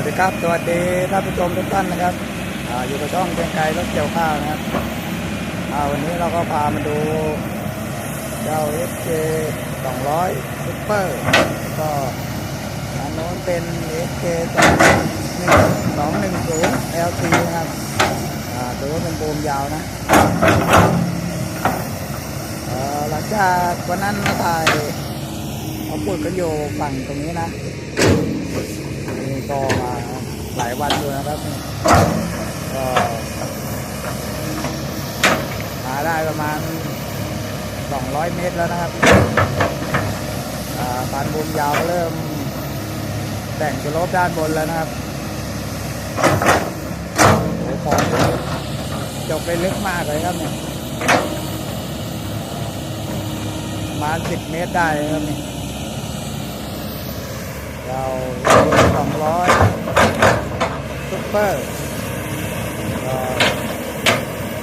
วัสดีครับสวัสดีท่านผู้ชมทุกท่านนะครับออยู่กับช่องเชียงไกลรถเกี่ยวข้าวนะครับวันนี้เราก็พามาดูเจ้า SK 200 Super ก็อันโน้นเป็น SK 210 LT นะครับอ่าถือว่าเป็นบูมยาวนะเอ่อหลังจากวันนั้นมาถ่ายเขาพูดกันอยู่ฝั่งตรงนี้นะ นี่ก็มาหลายวันอยู่นะครับนี่ก็มาได้ประมาณ 200 เมตรแล้วนะครับอ่าการบุมยาวเริ่มแต่งสโลปด้านบนแล้วนะครับโอ้โหของจบไปลึกมากเลยครับเนี่ยมาณ10เมตรได้ครับเนี่เราสองร้อยซุปเปอร์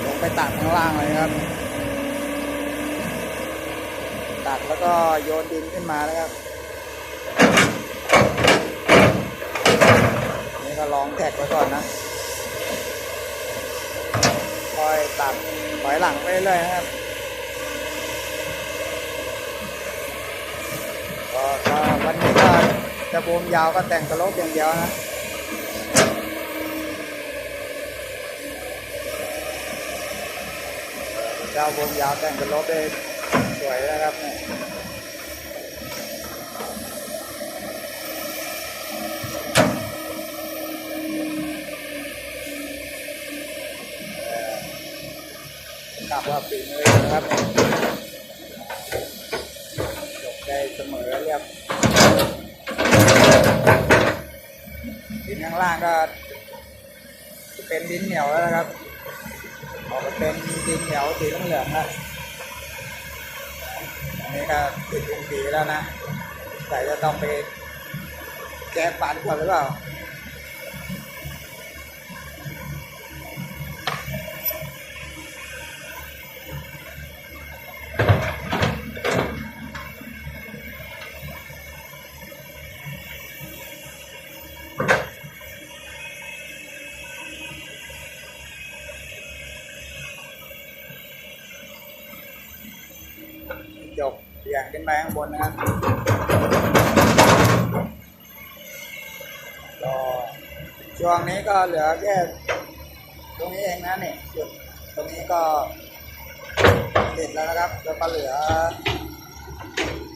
ลงไปตักข้างล่างเลยครับตักแล้วก็โยนดินขึ้นมานะครับนี่ก็ลองแท็กไว้ก่อนนะคอยตักถอยหลังไปเรื่อยๆนะครับวันนี้ก็ จะบูมยาวก็แต่งสโลปอย่างเดียวนะเจ้าบูมยาวแต่งสโลปได้สวยนะครับเนี่ยเอ่อกลับว่าฝีมือนะครับจบได้เสมอเรียบ ดิน ข้างล่างก็เป็นดินเหนียวแล้วนะครับออกมาเป็นดินเหนียวสีเหลืองแล้วอันนี้ก็ติดดินสีแล้วนะแต่จะต้องไปแก้ปันก่อนหรือเปล่า จบอย่างขึ้น ไปข้างบนนะครับก็ช่วงนี้ก็เหลือแค่ตรงนี้เองนะเนี่ยจุดตรงนี้ก็ติดแล้วนะครับ แล้วก็เหลือ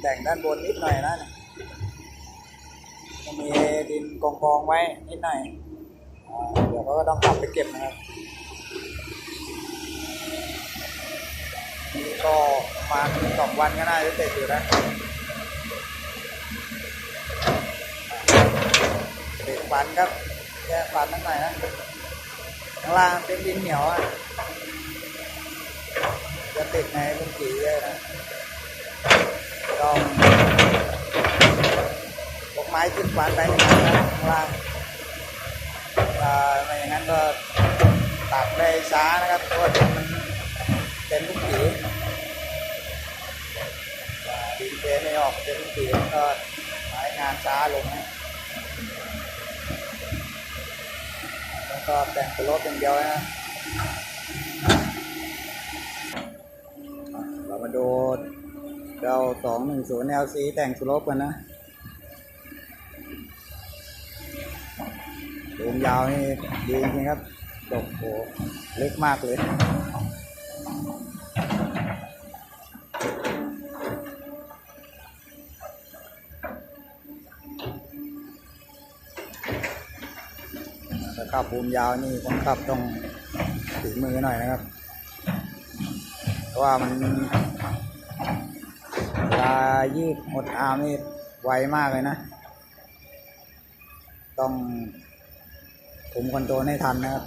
แต่งด้านบนนิดหน่อยนะเนี่ยก็มีดินกองกองๆไว้นิดหน่อยเดี๋ยวก็ต้องกลับไปเก็บนะครับ ก็มาสองวันก็น่าจะเสร็จอยู่นะเด็กฟันครับแกฟันนิดหนนะข้างล่างเป็นดินเหนียวอะจะติดในบุ้งกี่เลยนะต้องพกไม้ขึ้นฟันไปอย่างนั้นนะข้างล่างไม่อย่างนั้นก็ตัดได้ช้านะครับเพราะว่ามันเป็นลูกกี่ ไม่ออกเป็นลูกกี่ก็หายงานช้าลงนะแล้วก็แต่งสโลปอย่างเดียวนะเรามาดูเราสองหนึ่งศูนย์แนวซีแต่งสโลปกันนะดูมยาวนี่ดีจริงครับโอ้โหเล็กมากเลย ถ้าขับบูมยาวนี่ต้องขับต้องถือมือหน่อยนะครับ เพราะว่ามันเวลายืดหดอามนี่ไวมากเลยนะ ต้องคุมคอนโทรลให้ทันนะครับ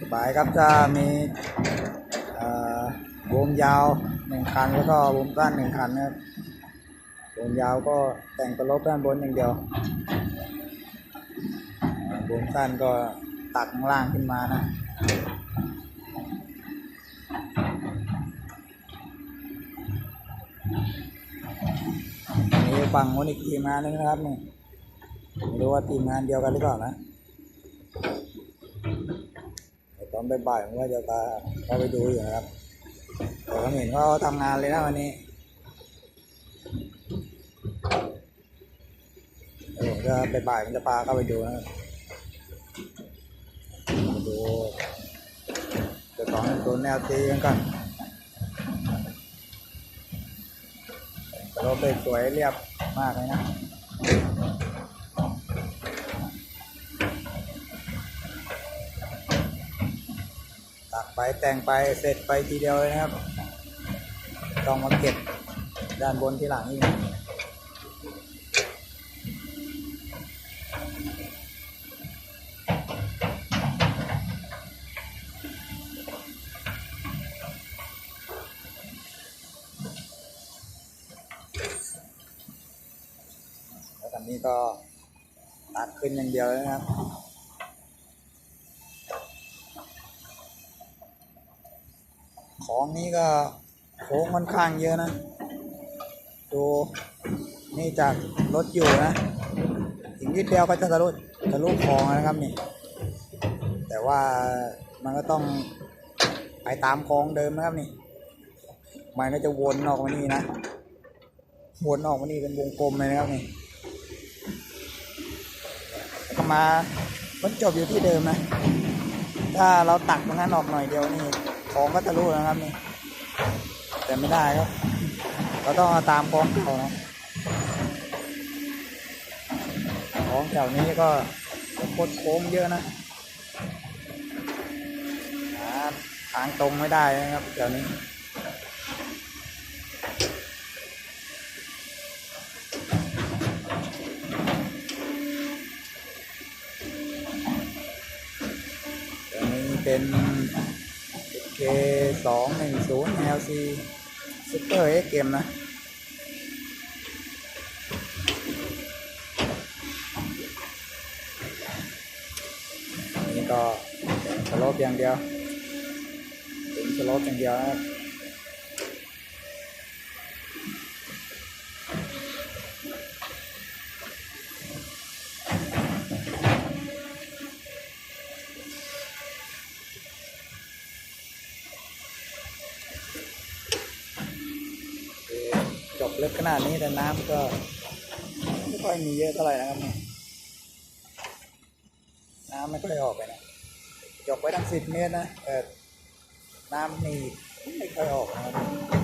สบายครับจะมี วงยาวหนึ่งคันแล้วก็วงสั้นหนึ่งคันนะครับวงยาวก็แต่งสลบด้านบนอย่างเดียววงสั้นก็ตักข้างล่างขึ้นมานะนี่ฝั่งโมนิกทีมงานนึงนะครับนี่ไม่รู้ว่าทีมงานเดียวกันหรือเปล่านะตอนบ่ายๆผมว่าจะพาเข้าไปดูอยู่นะครับ ผมเห็นว่าเขาทำงานเลยนะวันนี้ผมจะบ่ายๆผมจะพาเข้าไปดูนะมาดูเดี๋ยวของตัวแนวตีกันก่อนรถเลยสวยเรียบมากเลยนะตักไปแต่งไปเสร็จไปทีเดียวเลยนะครับ ต้องมาเก็บด้านบนที่หลังนี่นะแล้วตอนนี้ก็ตักขึ้นอย่างเดียวเลยนะครับของนี้ก็ ค้งค่อนข้างเยอะนะ ดูนี่จากรถอยู่นะอีกนิดเดียวก็จะทะลุทะลุคลองแล้วนะครับนี่ แต่ว่ามันก็ต้องไปตามคลองเดิมนะครับนี่ มันก็จะวนออกมานี่นะ วนออกมานี่เป็นวงกลมเลยนะครับนี่แล้วก็มามันจบอยู่ที่เดิมนะ ถ้าเราตักตรงนั้นออกหน่อยเดียวนี่ของก็ทะลุนะครับนี่ แต่ไม่ได้ครับเราต้องเอาตามคลองเก่านะคลองแถวนี้ก็โคตรโค้งเยอะนะหาทางตรงไม่ได้นะครับแถวนี้ตัวนี้เป็น K สองหนึ่งศูนย์ LC Super X เกมนะอันนี้ก็เป็นสโลปอย่างเดียวเป็นสโลปอย่างเดียวนะครับ คือ กลึกขนาดนี้แต่น้ำก็ไม่ค่อยมีเยอะเท่าไหร่นะครับเนี่ยน้ำไม่ค่อยออกไปนะจกไว้ตั้งสิบเมตรนะแต่น้ำนี่ไม่ค่อยออกนะครับ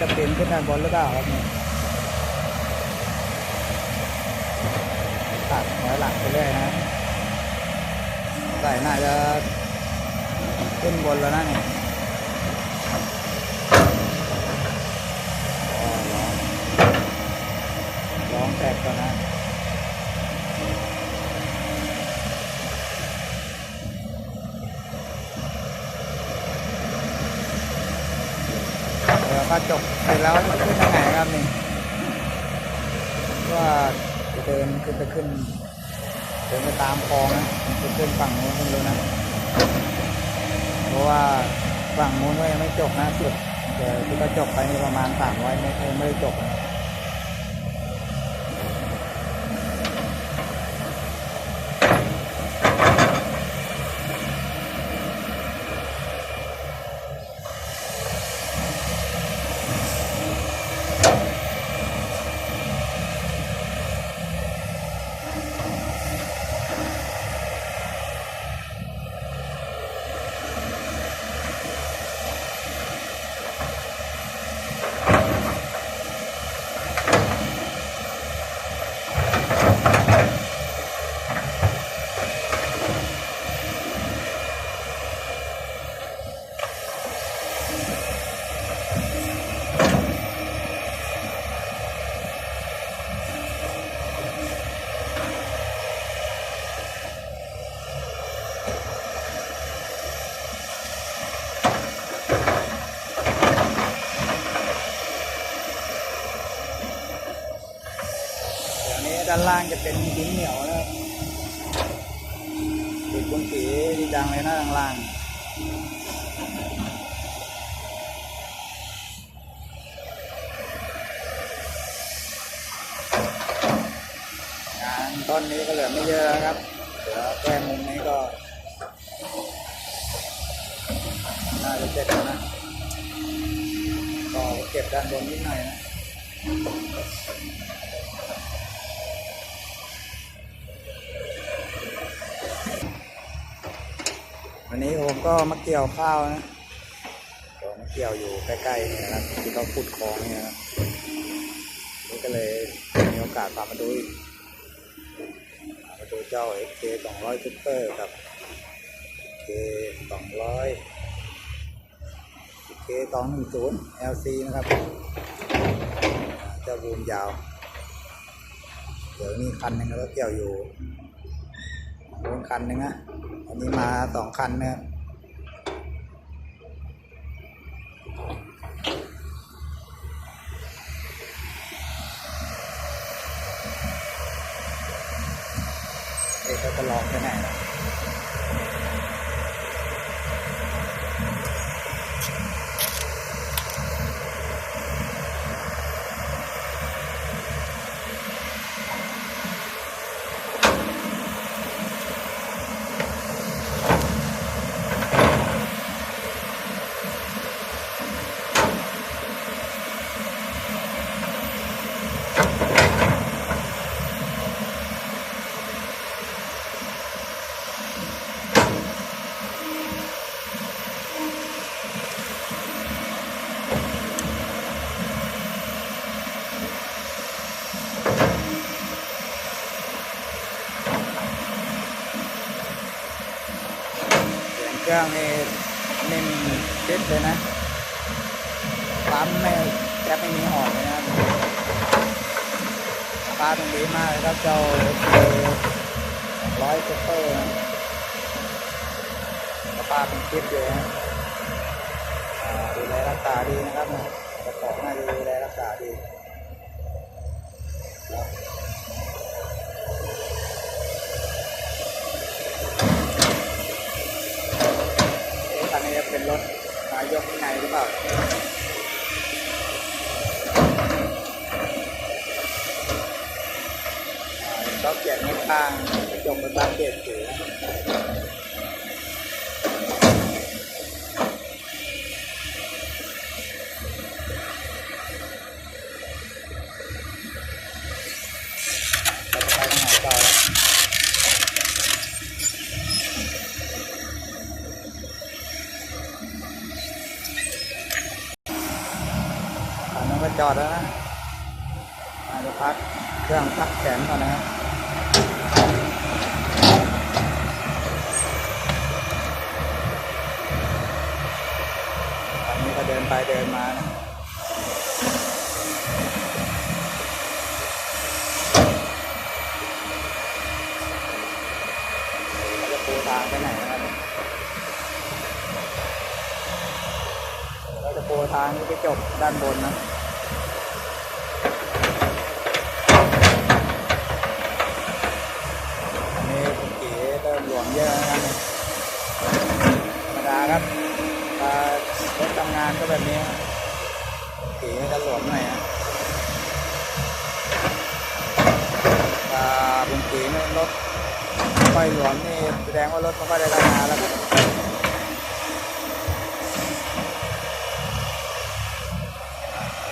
จะเป็นขึ้นด้านบนหรือเปล่าครับเนี่ยตัดถอยหลักไปเรื่อยนะใส่น่าจะขึ้นบนแล้วนะเนี่ยอ๋อร้องร้องแตกก่อนนะ เดี๋ยวก็จบเสร็จแล้วขึ้นทางไหนครับนี่ว่าเดินขึ้นไปขึ้นเดินไปตามคลองนะจะขึ้นฝั่งโน้นไม่รู้นะเพราะว่าฝั่งโน้นก็ยังไม่จบนะสุดแต่ที่ก็จบไปนี่ประมาณสามร้อยเมตรไม่ได้จบนะ ด้านล่างจะเป็นดินเหนียวนะครับติดบนสีดีจังเลยนะข้างล่างงานต้นนี้ก็เหลือไม่เยอะแล้วครับเดี๋ยวแก้มุมนี้ก็น่าจะเสร็จแล้วนะก็เก็บด้านบนนิดหน่อยนะ นี้ผมก็มาเกี่ยวข้าวนะก็มาเกี่ยวอยู่ใกล้ๆนี่นะครับที่เขาขุดคลองเนี่ยนะครับนี่ก็เลยมีโอกาสพามาดูมาดูเจ้า XK 200 Super กับ XK 200 XK 210 LC นะครับ เจ้าบูมยาว เดี๋ยวนี้คันหนึงแล้วก็เกี่ยวอยู่ โดนคันหนึ่งนะอันนี้มาสองคันนะครับเด็กเขาจะลองไปไหนนะ เสียงเครื่องนี่นิ่มชิดเลยนะปั๊มไม่แทบไม่มีหอนเลยนะปลาตรงนี้มากเลยครับเจ้าร้อยเปอร์นะปลาเป็นคลิปเลยนะดูแลรักษาดีนะครับนะกระบอกน่าจะดูแลรักษาดีครับ เอ๊ะคันนี้จะเป็นรถนายกยังไงหรือเปล่าอ่าก็เขียนข้างๆกระจกเป็นบานเกตสีเราจะไปทางไหนต่อแล้วคันนั้นก็ จอดแล้วนะอาจจะพักเครื่องพักแขนก่อนนะครับอันนี้ก็เดินไปเดินมานะเราจะปูทางไปไหนนะครับเราจะปูทางนี้ไปจบด้านบนนะ อันนี้คุณกีเริ่มหลวมเยอะนะครับธรรมดาครับถ้ารถทำงานก็แบบนี้ครับกีจะหลวมหน่อยนะถ้าคุณกีไม่ รถไม่ค่อยหลวมนี่แสดงว่ารถม่ค่อยได้ทำงานแล้วครับ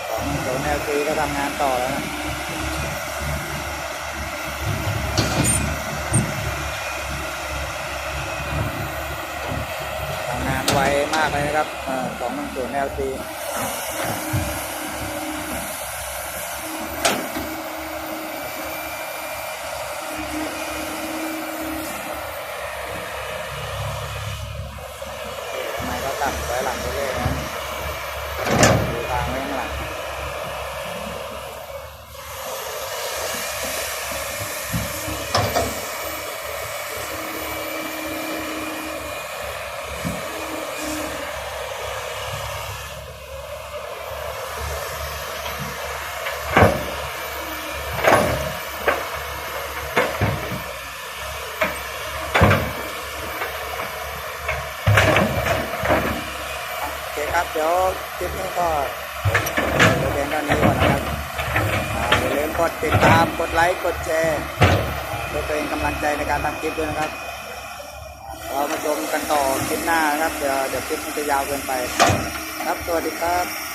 ของโซนแอลซีก็ทำงานต่อแล้วนะทำงานไวมากเลยนะครับสองหนึ่งศูนย์ LC ทำไมเขาตัดไว้หลังเรื่อยๆนะดูทางไว้ข้างหลัง นะครับ เดี๋ยวคลิปนี้ก็เดี๋ยวเพียงเท่านี้ก่อนนะครับอย่าลืมกดติดตามกดไลค์กดแชร์เพื่อเป็นกำลังใจในการทำคลิปด้วยนะครับเรามาชมกันต่อคลิปหน้านะครับเดี๋ยวเดี๋ยวคลิปมันจะยาวเกินไป ครับสวัสดีครับ